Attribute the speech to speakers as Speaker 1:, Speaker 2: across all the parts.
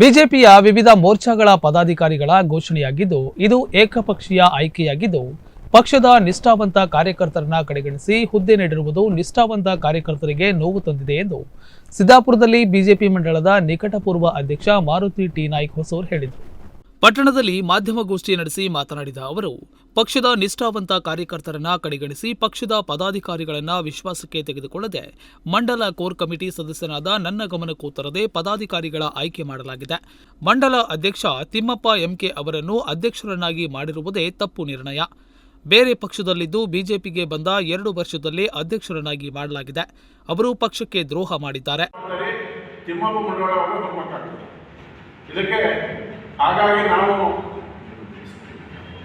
Speaker 1: ಬಿಜೆಪಿಯ ವಿವಿಧ ಮೋರ್ಚಾಗಳ ಪದಾಧಿಕಾರಿಗಳ ಘೋಷಣೆಯಾಗಿದ್ದು, ಇದು ಏಕಪಕ್ಷೀಯ ಆಯ್ಕೆಯಾಗಿದ್ದು, ಪಕ್ಷದ ನಿಷ್ಠಾವಂತ ಕಾರ್ಯಕರ್ತರನ್ನ ಕಡೆಗಣಿಸಿ ಹುದ್ದೆ ನೀಡಿರುವುದು ನಿಷ್ಠಾವಂತ ಕಾರ್ಯಕರ್ತರಿಗೆ ನೋವು ತಂದಿದೆ ಎಂದು ಸಿದ್ದಾಪುರದಲ್ಲಿ ಬಿಜೆಪಿ ಮಂಡಳದ ನಿಕಟಪೂರ್ವ ಅಧ್ಯಕ್ಷ ಮಾರುತಿ ಟಿ. ನಾಯ್ಕ್ ಹೊಸೂರ್ ಹೇಳಿದರು. ಪಟ್ಟಣದಲ್ಲಿ ಮಾಧ್ಯಮಗೋಷ್ಠಿ ನಡೆಸಿ ಮಾತನಾಡಿದ ಅವರು, ಪಕ್ಷದ ನಿಷ್ಠಾವಂತ ಕಾರ್ಯಕರ್ತರನ್ನ ಕಡೆಗಣಿಸಿ ಪಕ್ಷದ ಪದಾಧಿಕಾರಿಗಳನ್ನ ವಿಶ್ವಾಸಕ್ಕೆ ತೆಗೆದುಕೊಳ್ಳದೆ ಮಂಡಲ ಕೋರ್ ಕಮಿಟಿ ಸದಸ್ಯನಾದ ನನ್ನ ಗಮನಕ್ಕೂ ತರದೆ ಪದಾಧಿಕಾರಿಗಳ ಆಯ್ಕೆ ಮಾಡಲಾಗಿದೆ. ಮಂಡಲ ಅಧ್ಯಕ್ಷ ತಿಮ್ಮಪ್ಪ ಎಂಕೆ ಅವರನ್ನು ಅಧ್ಯಕ್ಷರನ್ನಾಗಿ ಮಾಡಿರುವುದೇ ತಪ್ಪು ನಿರ್ಣಯ. ಬೇರೆ ಪಕ್ಷದಲ್ಲಿದ್ದು ಬಿಜೆಪಿಗೆ ಬಂದ ಎರಡು ವರ್ಷದಲ್ಲಿ ಅಧ್ಯಕ್ಷರನ್ನಾಗಿ ಮಾಡಲಾಗಿದೆ. ಅವರು ಪಕ್ಷಕ್ಕೆ ದ್ರೋಹ ಮಾಡಿದ್ದಾರೆ.
Speaker 2: ಹಾಗಾಗಿ ನಾವು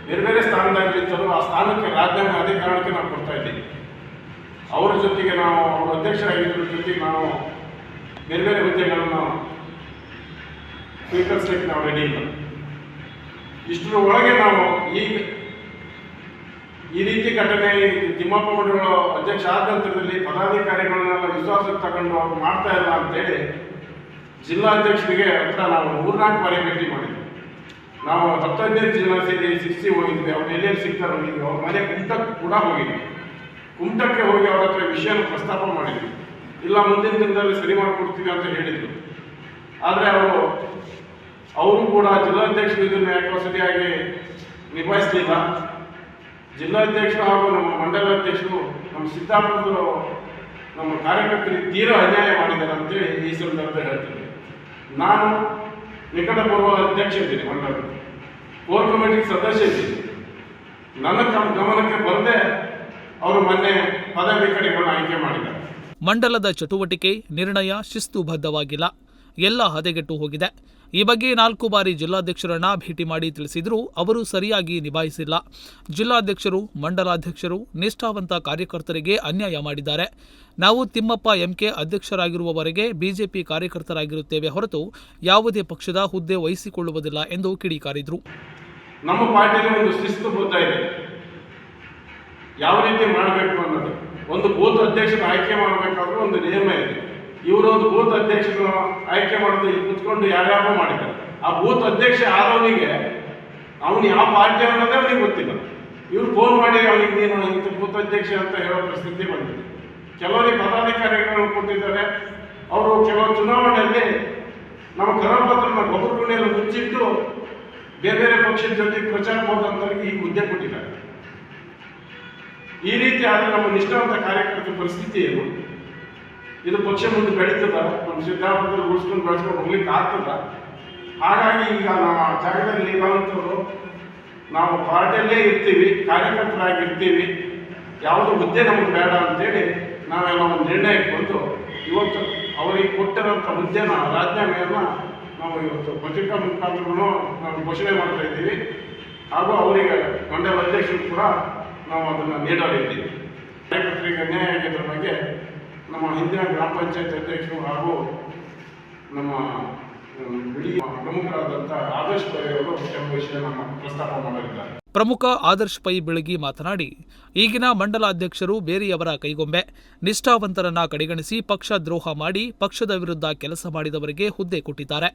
Speaker 2: ಬೇರೆ ಬೇರೆ ಸ್ಥಾನದಾಗಲಿದ್ದರೂ ಆ ಸ್ಥಾನಕ್ಕೆ ರಾಜೀನಾಮೆ ಅಧಿಕಾರಕ್ಕೆ ನಾವು ಕೊಡ್ತಾ ಇದ್ದೀವಿ. ಅವರ ಜೊತೆಗೆ ನಾವು, ಅವರ ಅಧ್ಯಕ್ಷರಾಗಿದ್ದರ ಜೊತೆಗೆ ನಾವು ಬೇರೆ ಬೇರೆ ಹುದ್ದೆಗಳನ್ನು ಸ್ವೀಕರಿಸಲಿಕ್ಕೆ ನಾವು ರೆಡಿ ಇಲ್ಲ. ಇಷ್ಟರ ಒಳಗೆ ನಾವು ಈಗ ಈ ರೀತಿ ಘಟನೆ ತಿಮ್ಮಪ್ಪ ಮಂಡಳ ಅಧ್ಯಕ್ಷ ಆದ ನಂತರದಲ್ಲಿ ಪದಾಧಿಕಾರಿಗಳನ್ನೆಲ್ಲ ವಿಶ್ವಾಸಕ್ಕೆ ತಗೊಂಡು ಅವ್ರು ಮಾಡ್ತಾ ಇಲ್ಲ ಅಂತೇಳಿ ಜಿಲ್ಲಾಧ್ಯಕ್ಷರಿಗೆ ಹತ್ರ ನಾವು ಮೂರ್ನಾಲ್ಕು ಬಾರಿ ಭೇಟಿ ಮಾಡಿದ್ವಿ. ನಾವು ಹತ್ತೈದನೇ ಜಿಲ್ಲಾ ಸೇರಿ ಸಿಕ್ಸಿ ಹೋಗಿದ್ವಿ. ಅವ್ರು ಎಲ್ಲೆಲ್ಲಿ ಸಿಗ್ತಾರೆ ಹೋಗಿದ್ವಿ ಅವ್ರ ಮನೆ ಕುಮಟಕ್ಕೆ ಕೂಡ ಹೋಗಿದ್ವಿ. ಕುಮಟಕ್ಕೆ ಹೋಗಿ ಅವ್ರ ಹತ್ರ ವಿಷಯನ ಪ್ರಸ್ತಾಪ ಮಾಡಿದ್ವಿ. ಇಲ್ಲ, ಮುಂದಿನ ದಿನದಲ್ಲಿ ಸರಿ ಮಾಡಿಕೊಡ್ತೀವಿ ಅಂತ ಹೇಳಿದ್ರು. ಆದರೆ ಅವರು ಅವರು ಕೂಡ ಜಿಲ್ಲಾಧ್ಯಕ್ಷರು ಇದನ್ನು ಯಾಕೋ ಸರಿಯಾಗಿ ನಿಭಾಯಿಸಲಿಲ್ಲ. ಜಿಲ್ಲಾಧ್ಯಕ್ಷರು ಹಾಗೂ ನಮ್ಮ ಮಂಡಲಾಧ್ಯಕ್ಷರು ನಮ್ಮ ಸಿದ್ದಾಪುರದ ನಮ್ಮ ಕಾರ್ಯಕರ್ತರಿಗೆ ತೀರಾ ಅನ್ಯಾಯ ಮಾಡಿದ್ದಾರೆ ಅಂತೇಳಿ ಈ ಸಂದರ್ಭದಲ್ಲಿ ಹೇಳ್ತೀನಿ. ನಾನು ನಿಕಟಪೂರ್ವ ಅಧ್ಯಕ್ಷ ಇದ್ದೀನಿ, ಮಂಡಳಿ. ಕೋರ್ ಕಮಿಟಿ ಸದಸ್ಯ ಇದ್ದೀನಿ. ನನ್ನ ಗಮನಕ್ಕೆ ಬರದೆ ಅವರು ಮೊನ್ನೆ ಪದಾಧಿಕಾರಿಗಳನ್ನ ಆಯ್ಕೆ ಮಾಡಿದ್ದಾರೆ.
Speaker 1: ಮಂಡಲದ ಚಟುವಟಿಕೆ, ನಿರ್ಣಯ ಶಿಸ್ತುಬದ್ಧವಾಗಿಲ್ಲ. ಎಲ್ಲ ಹದಗೆಟ್ಟು ಹೋಗಿದೆ. ಈ ಬಗ್ಗೆ ನಾಲ್ಕು ಬಾರಿ ಜಿಲ್ಲಾಧ್ಯಕ್ಷರನ್ನ ಭೇಟಿ ಮಾಡಿ ತಿಳಿಸಿದರೂ ಅವರು ಸರಿಯಾಗಿ ನಿಭಾಯಿಸಿಲ್ಲ. ಜಿಲ್ಲಾಧ್ಯಕ್ಷರು, ಮಂಡಲಾಧ್ಯಕ್ಷರು, ನಿಷ್ಠಾವಂತ ಕಾರ್ಯಕರ್ತರಿಗೆ ಅನ್ಯಾಯ ಮಾಡಿದ್ದಾರೆ. ನಾವು ತಿಮ್ಮಪ್ಪ ಎಂಕೆ ಅಧ್ಯಕ್ಷರಾಗಿರುವವರೆಗೆ ಬಿಜೆಪಿ ಕಾರ್ಯಕರ್ತರಾಗಿರುತ್ತೇವೆ ಹೊರತು ಯಾವುದೇ ಪಕ್ಷದ ಹುದ್ದೆ ವಹಿಸಿಕೊಳ್ಳುವುದಿಲ್ಲ ಎಂದು ಕಿಡಿಕಾರಿದ್ರು.
Speaker 2: ನಮ್ಮ ಪಾರ್ಟಿಯಲ್ಲಿ ಒಂದು ಶಿಸ್ತುಬದ್ಧ ಇದೆ. ಯಾವ ರೀತಿ ಮಾಡಬೇಕು ಅನ್ನೋದು. ಒಂದು ಬೂತ್ ಅಧ್ಯಕ್ಷರ ಆಯ್ಕೆ ಮಾಡಬೇಕಾದ್ರೂ ಒಂದು ನಿಯಮ ಇದೆ. ಇವರು ಒಂದು ಬೂತ್ ಅಧ್ಯಕ್ಷರು ಆಯ್ಕೆ ಮಾಡೋದು ಇಲ್ಲಿ ಕುತ್ಕೊಂಡು ಯಾರ್ಯಾರೋ ಮಾಡಿದ್ದಾರೆ. ಆ ಬೂತ್ ಅಧ್ಯಕ್ಷ ಆದವನಿಗೆ ಅವನು ಯಾವ ಪಾರ್ಟಿ ಅನ್ನೋದೇ ಅವನಿಗೆ ಗೊತ್ತಿಲ್ಲ. ಇವ್ರು ಫೋನ್ ಮಾಡಿ ಅವನಿಗೆ ನೀನು ಇಂಥ ಬೂತ್ ಅಧ್ಯಕ್ಷ ಅಂತ ಹೇಳೋ ಪರಿಸ್ಥಿತಿ ಬಂದಿದೆ. ಕೆಲವರಿಗೆ ಪದಾಧಿಕಾರಿಗಳು ಕೊಟ್ಟಿದ್ದಾರೆ. ಅವರು ಕೆಲವು ಚುನಾವಣೆಯಲ್ಲಿ ನಮ್ಮ ಕರಪತ್ರನ ಗೊಬ್ಬರಗುಣಿಯಲ್ಲಿ ಮುಚ್ಚಿಟ್ಟು ಬೇರೆ ಬೇರೆ ಪಕ್ಷದ ಜೊತೆ ಪ್ರಚಾರ ಹೋದಂಥವ್ರಿಗೆ ಈ ಹುದ್ದೆ ಕೊಟ್ಟಿದ್ದಾರೆ. ಈ ರೀತಿ ಆದರೆ ನಮ್ಮ ನಿಷ್ಠಾವಂತ ಕಾರ್ಯಕರ್ತರ ಪರಿಸ್ಥಿತಿ ಏನು? ಇದು ಪಕ್ಷ ಮುಂದೆ ಬೆಳೀತದ? ನಮ್ಮ ಸಿದ್ದಾಪುರದಲ್ಲಿ ಉಳಿಸ್ಕೊಂಡು ಬೆಳೆಸ್ಕೊಂಡು ಹೋಗ್ಲಿಕ್ಕೆ ಆಗ್ತದ? ಹಾಗಾಗಿ ಈಗ ಆ ಜಾಗದಲ್ಲಿ ಬಂತು ನಾವು ಪಾರ್ಟಿಯಲ್ಲೇ ಇರ್ತೀವಿ ಕಾರ್ಯಕರ್ತರಾಗಿ ಇರ್ತೀವಿ ಯಾವುದು ಹುದ್ದೆ ನಮಗೆ ಬೇಡ ಅಂತೇಳಿ ನಾವೆಲ್ಲ ಒಂದು ನಿರ್ಣಯಕ್ಕೆ ಬಂದು ಇವತ್ತು ಅವರಿಗೆ ಕೊಟ್ಟಿರೋಂಥ ಹುದ್ದೆನ, ರಾಜೀನಾಮೆಯನ್ನು ನಾವು ಇವತ್ತು ಬಜೆಟ್ ಮುಖಾಂತರನೂ ನಾವು ಘೋಷಣೆ ಮಾಡ್ತಾ ಇದ್ದೀವಿ. ಹಾಗೂ ಅವರಿಗೆ ಮಂಡಲ ಅಧ್ಯಕ್ಷರು ಕೂಡ ನಾವು ಅದನ್ನು ನೀಡಲಿದ್ದೀವಿ. ಕಾರ್ಯಕರ್ತರಿಗೆ ಅನ್ಯಾಯ ಬಗ್ಗೆ ನಮ್ಮ ಹಿಂದಿನ ಗ್ರಾಮ ಪಂಚಾಯತ್ ಅಧ್ಯಕ್ಷರು ಹಾಗೂ ನಮ್ಮ ಇಡೀ ಪ್ರಮುಖರಾದಂಥ ಆದರ್ಶ್ ಪೈ ಅವರು ವಿಷಯ ನಮ್ಮ ಪ್ರಸ್ತಾಪ ಮಾಡಲಿದ್ದಾರೆ
Speaker 1: ಪ್ರಮುಖ ಆದರ್ಶ ಪೈ ಬೆಳಗಿ ಮಾತನಾಡಿ, ಈಗಿನ ಮಂಡಲಾಧ್ಯಕ್ಷರು ಬೇರೆಯವರ ಕೈಗೊಂಬೆ, ನಿಷ್ಠಾವಂತರನ್ನ ಕಡೆಗಣಿಸಿ ಪಕ್ಷ ದ್ರೋಹ ಮಾಡಿ, ಪಕ್ಷದ ವಿರುದ್ಧ ಕೆಲಸ ಮಾಡಿದವರಿಗೆ ಹುದ್ದೆ ಕೊಟ್ಟಿದ್ದಾರೆ.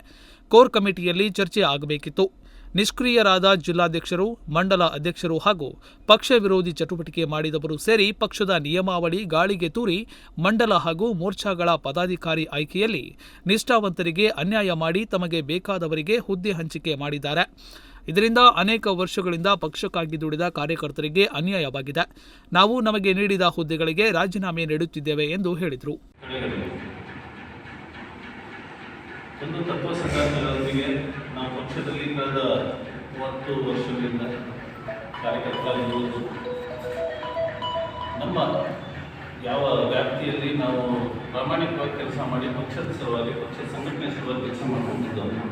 Speaker 1: ಕೋರ್ ಕಮಿಟಿಯಲ್ಲಿ ಚರ್ಚೆ ಆಗಬೇಕಿತ್ತು. ನಿಷ್ಕ್ರಿಯರಾದ ಜಿಲ್ಲಾಧ್ಯಕ್ಷರು, ಮಂಡಲ ಅಧ್ಯಕ್ಷರು ಹಾಗೂ ಪಕ್ಷ ವಿರೋಧಿ ಚಟುವಟಿಕೆ ಮಾಡಿದವರು ಸೇರಿ ಪಕ್ಷದ ನಿಯಮಾವಳಿ ಗಾಳಿಗೆ ತೂರಿ ಮಂಡಲ ಹಾಗೂ ಮೋರ್ಚಾಗಳ ಪದಾಧಿಕಾರಿ ಆಯ್ಕೆಯಲ್ಲಿ ನಿಷ್ಠಾವಂತರಿಗೆ ಅನ್ಯಾಯ ಮಾಡಿ ತಮಗೆ ಬೇಕಾದವರಿಗೆ ಹುದ್ದೆ ಹಂಚಿಕೆ ಮಾಡಿದ್ದಾರೆ. ಇದರಿಂದ ಅನೇಕ ವರ್ಷಗಳಿಂದ ಪಕ್ಷಕ್ಕಾಗಿ ದುಡಿದ ಕಾರ್ಯಕರ್ತರಿಗೆ ಅನ್ಯಾಯವಾಗಿದೆ. ನಾವು ನಮಗೆ ನೀಡಿದ ಹುದ್ದೆಗಳಿಗೆ ರಾಜೀನಾಮೆ ನೀಡುತ್ತಿದ್ದೇವೆ ಎಂದು ಹೇಳಿದರು
Speaker 3: ಕಡೆಗಣಿಸಿ ಒಂದು ತತ್ವ ಸಿದ್ಧಾಂತಗಳೊಂದಿಗೆ ನಾವು ಪಕ್ಷದಲ್ಲಿ ಕಳೆದ ಮೂವತ್ತು ವರ್ಷದಿಂದ ಕಾರ್ಯಕರ್ತರಾಗಿರುವುದು ನಮ್ಮ ಯಾವ ವ್ಯಾಪ್ತಿಯಲ್ಲಿ ನಾವು ಪ್ರಾಮಾಣಿಕವಾಗಿ ಕೆಲಸ ಮಾಡಿ ಪಕ್ಷದ ಸಲುವಾಗಿ, ಪಕ್ಷದ ಸಂಘಟನೆ ಸಲುವಾಗಿ ಕೆಲಸ ಮಾಡ್ಕೊಂಡಿದ್ದವನು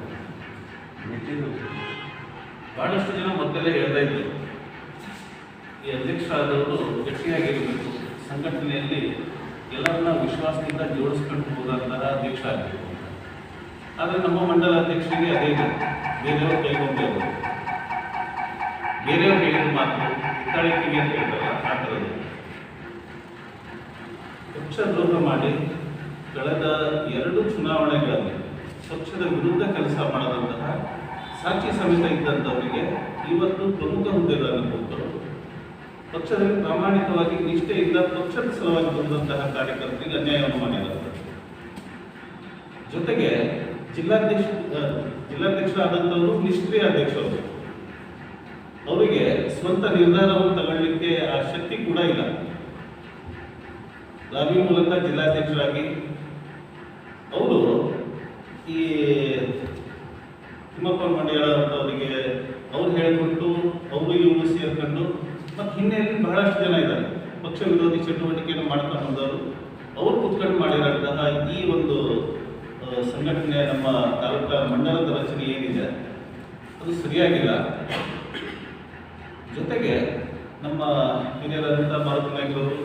Speaker 3: ಭಾಳಷ್ಟು ಜನ ಮೊದಲೇ ಹೇಳ್ತಾ ಇದ್ರು. ಈ ಅಧ್ಯಕ್ಷರಾದವರು ಗಟ್ಟಿಯಾಗಿರಬೇಕು. ಸಂಘಟನೆಯಲ್ಲಿ ಎಲ್ಲರನ್ನ ವಿಶ್ವಾಸದಿಂದ ಜೋಡಿಸ್ಕೊಂಡು ಹೋದಂತಹ ಅಧ್ಯಕ್ಷ ಆಗಬೇಕು ಆದರೆ ನಮ್ಮ ಮಂಡಲ ಅಧ್ಯಕ್ಷರಿಗೆ ಅದೇ ಬೇರೆಯವರು ಕೈಗೊಂಬೆ ಅವರು ಬೇರೆಯವ್ರು ಹೇಳಿದ ಮಾತು ಹಿತ್ತಾಳಿಕೆಗೆ ಅಂತ ಹೇಳ್ತಾರೆ, ಆ ಥರದ್ದು ಪಕ್ಷ ದ್ರೋಹ ಮಾಡಿ ಕಳೆದ ಎರಡು ಚುನಾವಣೆಗಳಲ್ಲಿ ಪಕ್ಷದ ವಿರುದ್ಧ ಕೆಲಸ ಮಾಡದಂತಹ ಸಾಕ್ಷಿ ಸಮೇತ ಇದ್ದಂಥವರಿಗೆ ಇವತ್ತು ಪ್ರಮುಖ ಹುದ್ದೆಗಳನ್ನು ಕೊಟ್ಟರು ಪಕ್ಷದಲ್ಲಿ ಪ್ರಾಮಾಣಿಕವಾಗಿ ನಿಷ್ಠೆಯಿಂದ ಪಕ್ಷದ ಸಲುವಾಗಿ ಬಂದಂತಹ ಕಾರ್ಯಕರ್ತರಿಗೆ ಅನ್ಯಾಯವನ್ನು ಮಾಡಿದ್ದಾರೆ. ಜೊತೆಗೆ ಜಿಲ್ಲಾಧ್ಯಕ್ಷ ಜಿಲ್ಲಾಧ್ಯಕ್ಷರಾದಂಥವರು ನಿಷ್ಕ್ರಿಯ ಅಧ್ಯಕ್ಷರು. ಸ್ವಂತ ನಿರ್ಧಾರವನ್ನು ತಗೊಳ್ಳಿಕ್ಕೆ ಆ ಶಕ್ತಿ ಕೂಡ ಇಲ್ಲ. ಲಾಬಿ ಮೂಲಕ ಜಿಲ್ಲಾಧ್ಯಕ್ಷರಾಗಿ ಅವರು ಈ ತಿಮ್ಮಪ್ಪ ಮಂಡ್ಯಾಳ ಅವರಿಗೆ ಅವ್ರು ಹೇಳಿಕೊಟ್ಟು ಅವರು ಇವರು ಸೇರ್ಕೊಂಡು ಮತ್ತು ಹಿನ್ನೆಲೆಯಲ್ಲಿ ಬಹಳಷ್ಟು ಜನ ಇದ್ದಾರೆ. ಪಕ್ಷ ವಿರೋಧಿ ಚಟುವಟಿಕೆಯನ್ನು ಮಾಡ್ತಾ ಬಂದವರು. ಅವ್ರು ಕುತ್ಕೊಂಡು ಮಾಡಿರೋಂತಹ ಈ ಒಂದು ಸಂಘಟನೆ ನಮ್ಮ ತಾಲೂಕಾ ಮಂಡಲದ ರಚನೆ ಏನಿದೆ, ಅದು ಸರಿಯಾಗಿಲ್ಲ. ಜೊತೆಗೆ ನಮ್ಮ ಹಿರಿಯರಾದಂಥ ಮಾರುತಿ ನಾಯ್ಕರವರು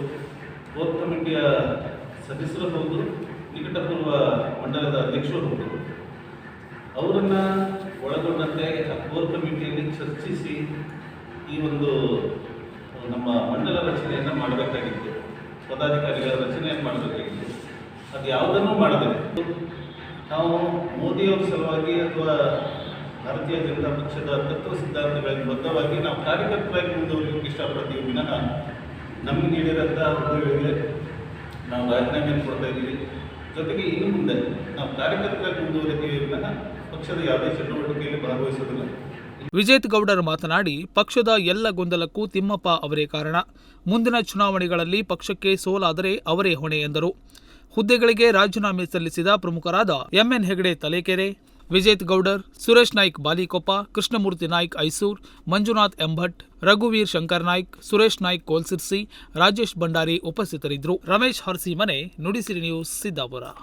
Speaker 3: ಕೋರ್ ಕಮಿಟಿಯ ಸದಸ್ಯರು ಹೌದು, ನಿಕಟಪೂರ್ವ ಮಂಡಲದ ಅಧ್ಯಕ್ಷರು ಹೌದು. ಅವರನ್ನ ಒಳಗೊಂಡಂತೆ ಆ ಕೋರ್ ಕಮಿಟಿಯಲ್ಲಿ ಚರ್ಚಿಸಿ ಈ ಒಂದು, ನಮ್ಮ ಮಂಡಲ ರಚನೆಯನ್ನು ಮಾಡಬೇಕಾಗಿತ್ತು. ಪದಾಧಿಕಾರಿಗಳ ರಚನೆಯನ್ನು ಮಾಡಬೇಕಾಗಿತ್ತು. ಅದು ಯಾವುದನ್ನು ಮಾಡಬೇಕು ನಾವು ಮೋದಿಯವರ ಸಲುವಾಗಿ ಅಥವಾ ಭಾರತೀಯ ಜನತಾ ಪಕ್ಷದ ತತ್ವ ಸಿದ್ಧಾಂತಗಳಿಗೆ ಬದ್ಧವಾಗಿ ನಾವು ಕಾರ್ಯಕರ್ತರಾಗಿ ಮುಂದುವರಿಯೋಕೆ ಇಷ್ಟಪಡ್ತೀವಿ ವಿನಃ ನಮಗೆ ನೀಡಿದಂಥ ಹುದ್ದೆಗಳಿಗೆ ನಾವು ರಾಜೀನಾಮೆಯನ್ನು ಕೊಡ್ತಾ ಇದ್ದೀವಿ. ಜೊತೆಗೆ ಇನ್ನು ಮುಂದೆ ನಾವು ಕಾರ್ಯಕರ್ತರಾಗಿ ಮುಂದುವರಿತೀವಿ ವಿನಃ ಪಕ್ಷದ ಯಾವುದೇ ಚಟುವಟಿಕೆಯಲ್ಲಿ ಭಾಗವಹಿಸೋದಿಲ್ಲ.
Speaker 1: ವಿಜೇತ್ ಗೌಡರ್ ಮಾತನಾಡಿ, ಪಕ್ಷದ ಎಲ್ಲ ಗೊಂದಲಕ್ಕೂ ತಿಮ್ಮಪ್ಪ ಅವರೇ ಕಾರಣ. ಮುಂದಿನ ಚುನಾವಣೆಗಳಲ್ಲಿ ಪಕ್ಷಕ್ಕೆ ಸೋಲಾದರೆ ಅವರೇ ಹೊಣೆ ಎಂದರು. ಹುದ್ದೆಗಳಿಗೆ ರಾಜೀನಾಮೆ ಸಲ್ಲಿಸಿದ ಪ್ರಮುಖರಾದ ಎಂಎನ್ ಹೆಗಡೆ ತಲೇಕೆರೆ. ವಿಜೇತ್ ಗೌಡರ್, ಸುರೇಶ್ ನಾಯ್ಕ್ ಬಾಲಿಕೊಪ್ಪ, ಕೃಷ್ಣಮೂರ್ತಿ ನಾಯ್ಕ್ ಐಸೂರ್, ಮಂಜುನಾಥ್ ಎಂಭಟ್, ರಘುವೀರ್ ಶಂಕರ್ ನಾಯ್ಕ್, ಸುರೇಶ್ ನಾಯ್ಕ್ ಕೋಲ್ಸಿರ್ಸಿ, ರಾಜೇಶ್ ಭಂಡಾರಿ ಉಪಸ್ಥಿತರಿದ್ದರು. ರಮೇಶ್ ಹರ್ಸಿಮನೆ ನುಡಿಸಿರಿ ನ್ಯೂಸ್ ಸಿದ್ದಾಪುರ.